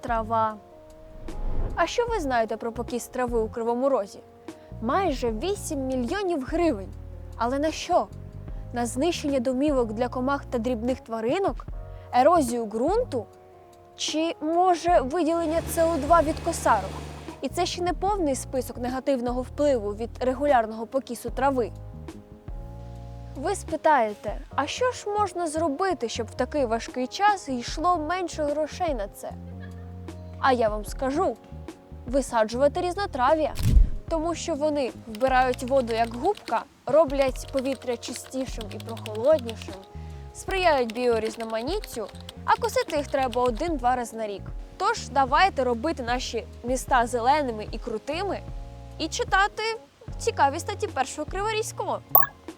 трава. А що ви знаєте про покіс трави у Кривому Розі? Майже 8 мільйонів гривень. Але на що? На знищення домівок для комах та дрібних тваринок, ерозію ґрунту чи може виділення СО2 від косарок? І це ще не повний список негативного впливу від регулярного покісу трави. Ви спитаєте, а що ж можна зробити, щоб в такий важкий час йшло менше грошей на це? А я вам скажу: висаджувати різнотрав'я, тому що вони вбирають воду як губка, роблять повітря чистішим і прохолоднішим, сприяють біорізноманіттю, а косити їх треба один-два рази на рік. Тож давайте робити наші міста зеленими і крутими і читати цікаві статті першого криворізького.